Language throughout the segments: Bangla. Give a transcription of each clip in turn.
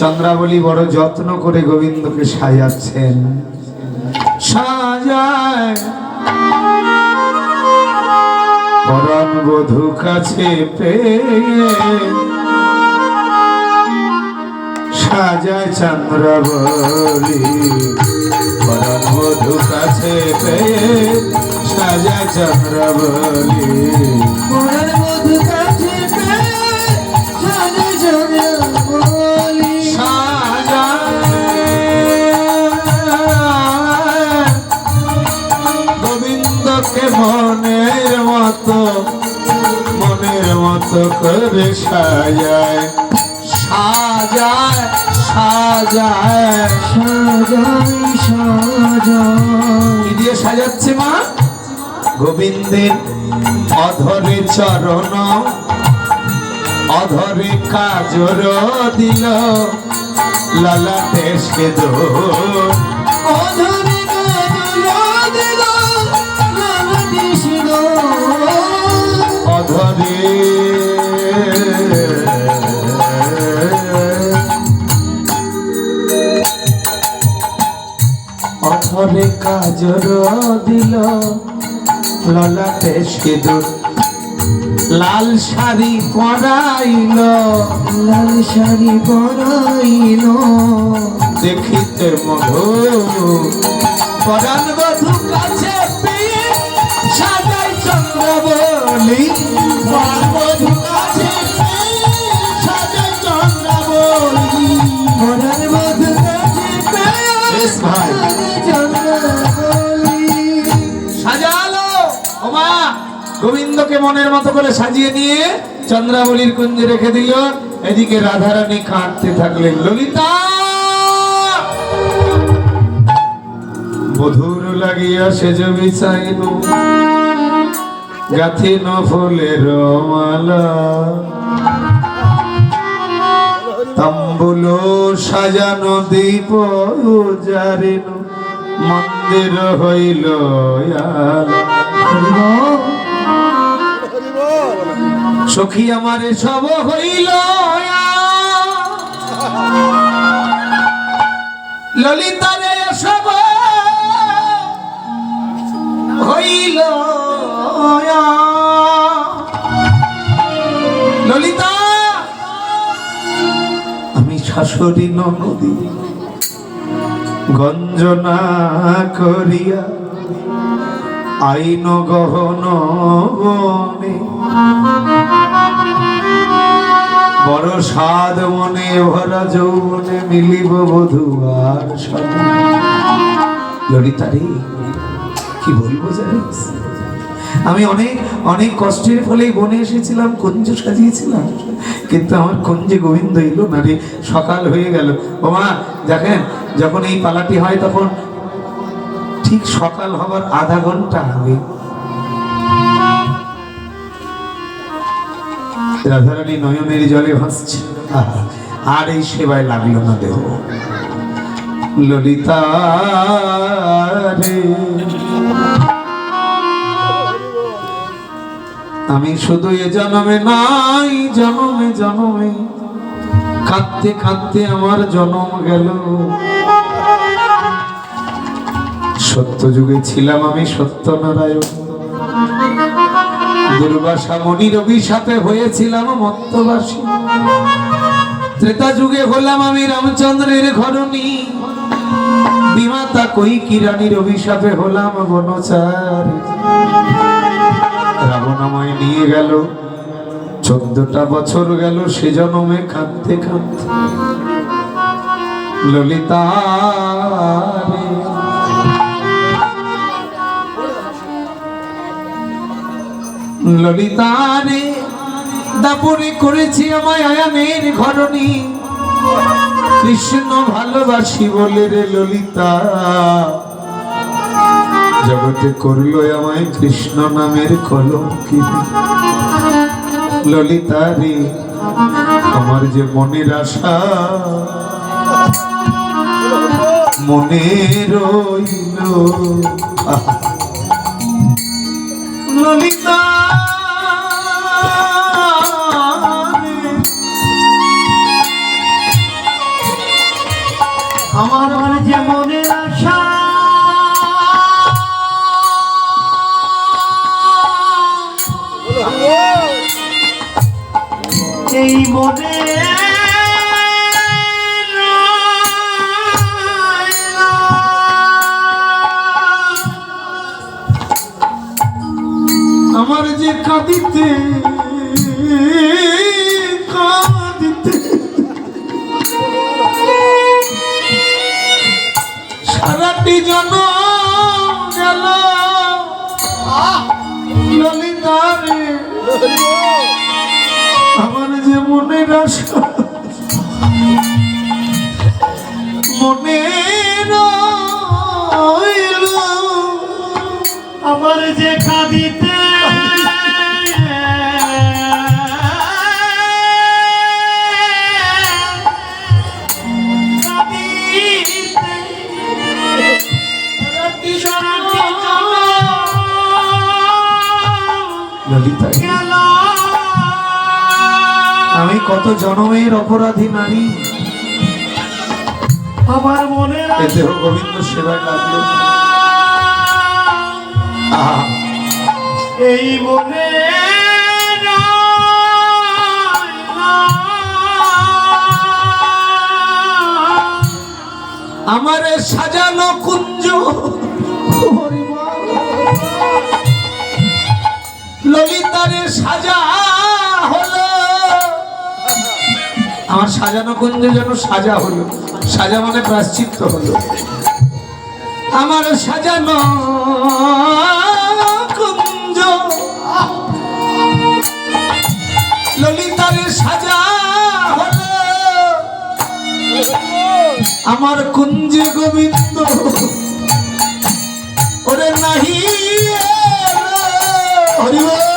চন্দ্রাবলী বড় যত্ন করে গোবিন্দকে সাজাচ্ছেন। সাজায়। পরাণ বধূ কাছে পেয়ে সাজায় চন্দ্রাবলী। পরাণ বধূ কাছে পেয়ে সাজায় চন্দ্রাবলী। মরার মধু কাছে পেয়ে সাজে সাজে মতো করে সাজায় সাজায় সাজায় দিয়ে সাজাচ্ছে মা? গোবিন্দের অধরে চরণ অধরে কাজর দিল লালাতে সে দো অধরে অধরে অধরে কাজর দিল। ললাটে সিঁদুর লাল শাড়ি পরাইল। লাল শাড়ি পরাইল। দেখিতে মধু পরাণ বধু মনের মতো করে সাজিয়ে নিয়ে চন্দ্রাবলীর কুঞ্জে রেখে দিল। এদিকে রাধারানী কাঁদতে থাকলেন। ললিতা! বধুর লাগিয়া সেজ বিছাইল গাথিন ফুলের মালা। তাম্বুল সাজানো দীপ মন্দির হইল। সখী আমার সব হইল ললিতারে সব হইল ললিতা, আমি শাশুড়ি নদী গঞ্জনা করিয়া আইন গহন বড় সাদ মনে ভরা যৌবনে মিলিব বধু আর সাধু ললিতা কি বলব জানিস? আমি অনেক অনেক কষ্টের ফলেই বনে এসেছিলাম, কঞ্জ সাজিয়েছিলাম, কিন্তু আমার কঞ্জে গোবিন্দ এলো না রে, সকাল হয়ে গেল। ও মা, দেখেন, যখন এই পালাটি হয় তখন ঠিক সকাল হবার আধা ঘণ্টা আগে রাধারানী নয়নের জলে ভাসছে। আর এই সেবায় লাগল না দেহ। ললিতা আমি শুধু এ জন্মে নাই, জন্মে জন্মে। কাঁদতে কাঁদতে আমার জন্ম গেল। সত্য যুগে ছিলাম আমি সত্যনারায়ণ। দুর্বাসা মনির অভিশাপে হয়েছিলাম মত্তবাসী। ত্রেতা যুগে হলাম আমি রামচন্দ্রের ঘরণী। বিমাতা কই কিরানির অভিশাপে হলাম বনচারী। রাবণ নিয়ে গেল। চোদ্দটা বছর গেল সে জন্মে কাঁদতে কাঁদতে। ললিতা রে। ললিতা রে করেছি আমায় আয়ানের ঘরণী। কৃষ্ণ ভালোবাসি বলে রে ললিতা। জগতে করল আমায় কৃষ্ণ নামের কলঙ্কি ললিতা রে আমার যে মনের আশা, মনে রইল। ললিতা আমার যে মনের আশা। এই মনে আমার যে কাঁদিতে সারাটি জন গেল। আমার যে মনের আশা মনে রইল আমার যে কাঁদিতে ললিতা আমি কত জনমের অপরাধী নারী। আমার মনে দেহ গোবিন্দ সেবায় লাগল এই মনে আমার সাজানো কুঞ্জ ললিতারে সাজা হলো। আমার সাজানো কুঞ্জে যেন সাজা হলো, সাজা মানে প্রাশ্চিত্য হলো। আমার সাজানো কুঞ্জ ললিতারে সাজা হলো। আমার কুঞ্জে গোবিন্দ। ওরে নাহি हरिओम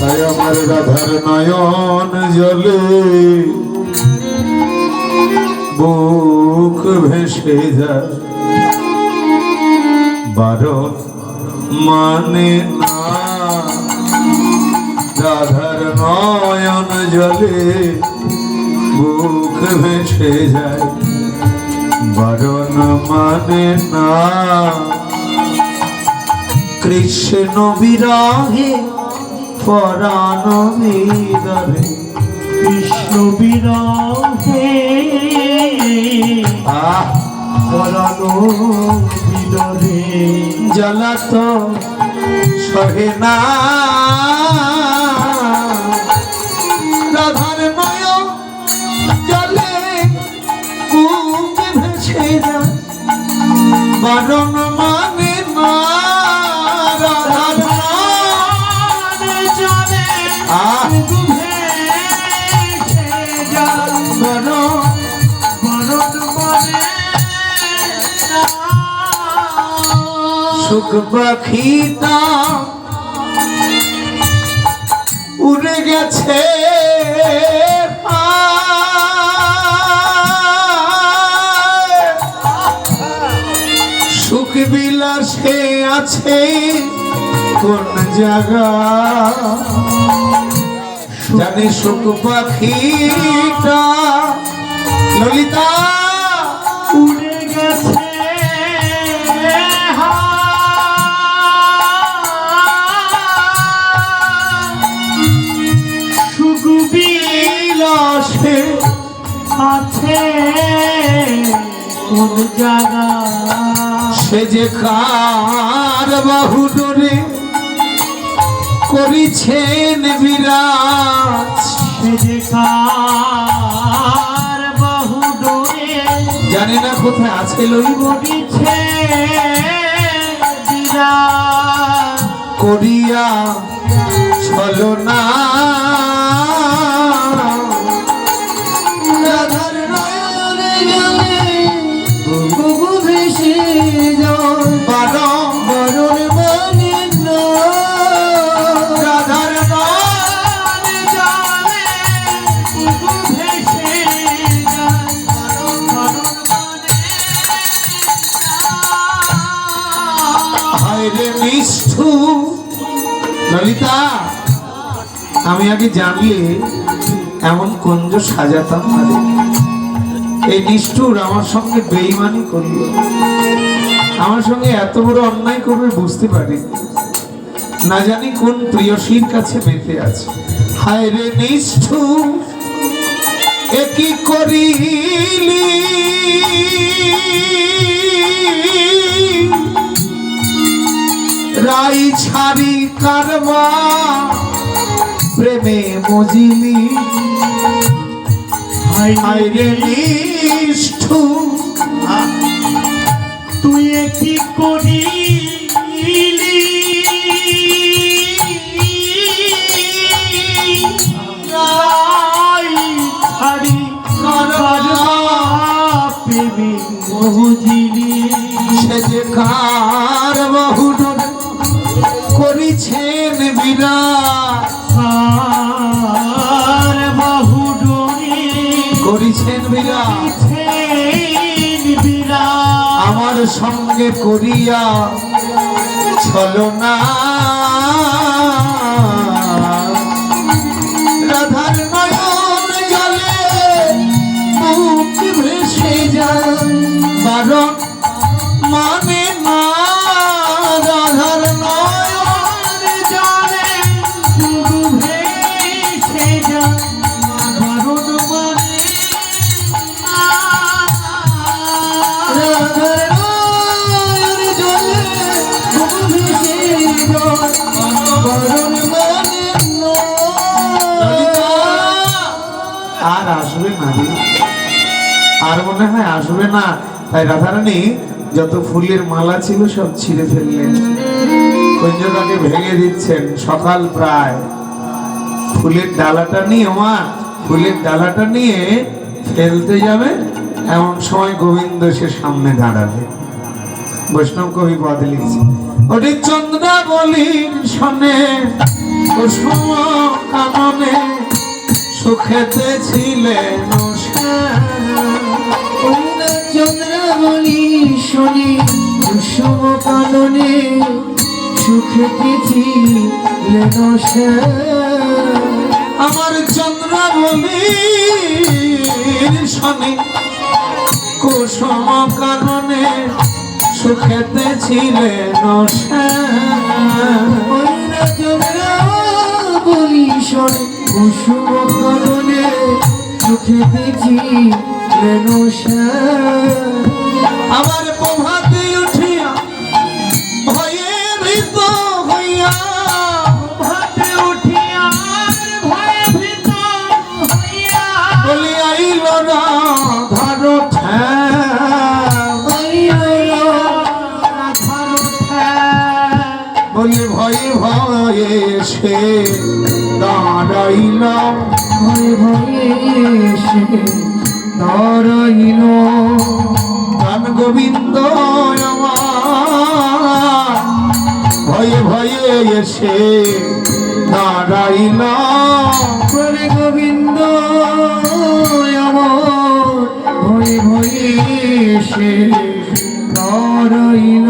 তাই আমার রাধার নয়ন জলে বুক ভেসে যায় বারণ মানে না রাধার নয়ন জলে বুক ভেসে যায়। বারণ মানে না। কৃষ্ণ বিরাহে পরাণ বিদরে কৃষ্ণ বিরহে পরানো বিদরে জ্বালা সহে না। জলে সুখ পাখিটা উড়ে গেছে সুখ বিলাসে আছে কোন জায়গা? জানি সুখ পাখিটা ললিতা, উড়ে গেছে। কোন জায়গা? সে যে কার বাহু ডোরে করিছেন বিরাজ। সে যে কার বহু দূরে জানি না কোথায় আছে লইব। করিছে বিরাজ। করিয়া চলো আমি আগে জানলে এমন কঞ্জ সাজাতাম না। এই নিষ্ঠুর আমার সঙ্গে বেইমানি করল আমার সঙ্গে এত বড় অন্যায় করবে বুঝতে পারি না জানি কোন প্রিয়সীর কাছে বেঁধে আছে। হায় রে নিষ্ঠু একই করিলি? রাই ছাড়ি কারবা প্রেমে মজিলি। হাই হায় রে নিষ্ঠু। তুই কি করিলি সঙ্গে করিয়া চলো আর আসবে না আর মনে হয় আসবে না। তাই রাধারানী, যত ফুলের মালা ছিল সব ছিঁড়ে ফেললেন। কুঞ্জটাকে ভেঙে দিচ্ছেন সকাল প্রায়। ফুলের ডালাটা নিয়ে, মা, ফুলের ডালাটা নিয়ে ফেলতে যাবে। এমন সময় গোবিন্দ সে সামনে দাঁড়াবে। বৈষ্ণব কবি পদ লিখছে ওটি চন্দ্রা বলি শোনে কুসুম কাননে সুখেতে ছিলেন চন্দ্রাবলী শনি কুসুম কাননে সুখেতেছি আমার চন্দ্রা বলি শনি, কুসুম কাননে সুখেতে ছিলেন কুসুম সুখেতেছি আমার বলি ভয়ে ভয়ে সে দাঁড়াইলাম ভয়ে ভয়ে এসে দাঁড়াইল। গান গোবিন্দ আমার, ভয়ে ভয়ে এসে দাঁড়াইলাম করে গোবিন্দ আমার, ভয়ে ভয়ে এসে দাঁড়াইল।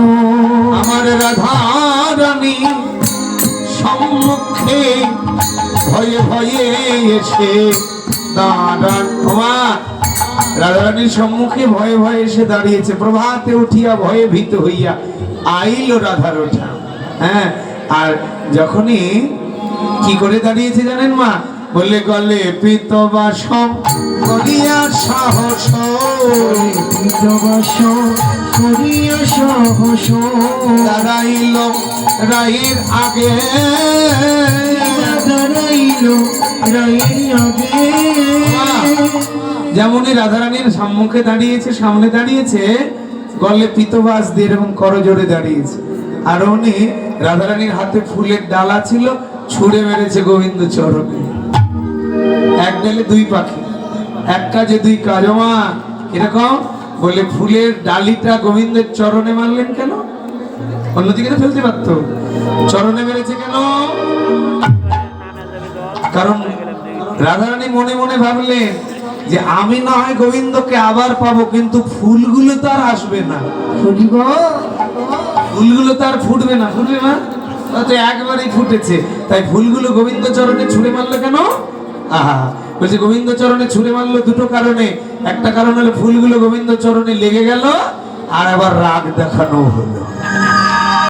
আমার রাধারানী সম্মুখে ভয়ে ভয়ে এসে রাধারানীর সম্মুখে ভয়ে ভয়ে এসে দাঁড়িয়েছে। প্রভাতে উঠিয়া ভয়ে ভীত হইয়া আইল রাধার ওঠা হ্যাঁ আর যখনই কি করে দাঁড়িয়েছে জানেন মা? বললে, গলে পিত বাসম করিয়া সাহস বিধবাস করিয়া সহস। দাঁড়াইল রায়ের আগে। দাঁড়াইল রায়ের আগে। যেমনই রাধারানীর সম্মুখে দাঁড়িয়েছে সামনে দাঁড়িয়েছে গলে পিতবাস দিয়ে এবং করজোরে দাঁড়িয়েছে। আর উনি রাধারানীর হাতে ফুলের ডালা ছিল ছুঁড়ে মেরেছে গোবিন্দ চরণে। এক ডালে দুই পাখি। এক কাজে দুই কাজ। মা এরকম বলে ফুলের ডালিটা গোবিন্দের চরণে মারলেন কেন? অন্যদিকে তো ফেলতে পারতো। চরণে মেরেছে কেন? কারণ রাধারানী মনে মনে ভাবলেন যে আমি না হয় গোবিন্দকে আবার পাবো কিন্তু ফুলগুলো তো আর আসবে না। ফুলিব ফুলগুলো তো আর ফুটবে না। ফুটবে না? তা তো একবারই ফুটেছে। তাই ফুলগুলো গোবিন্দ চরণে ছুঁড়ে মারলো কেন? আহা বলছে গোবিন্দ চরণে ছুঁড়ে মারলো দুটো কারণে। একটা কারণ হলো, ফুলগুলো গোবিন্দ চরণে লেগে গেল, আর আবার রাগ দেখানো হলো।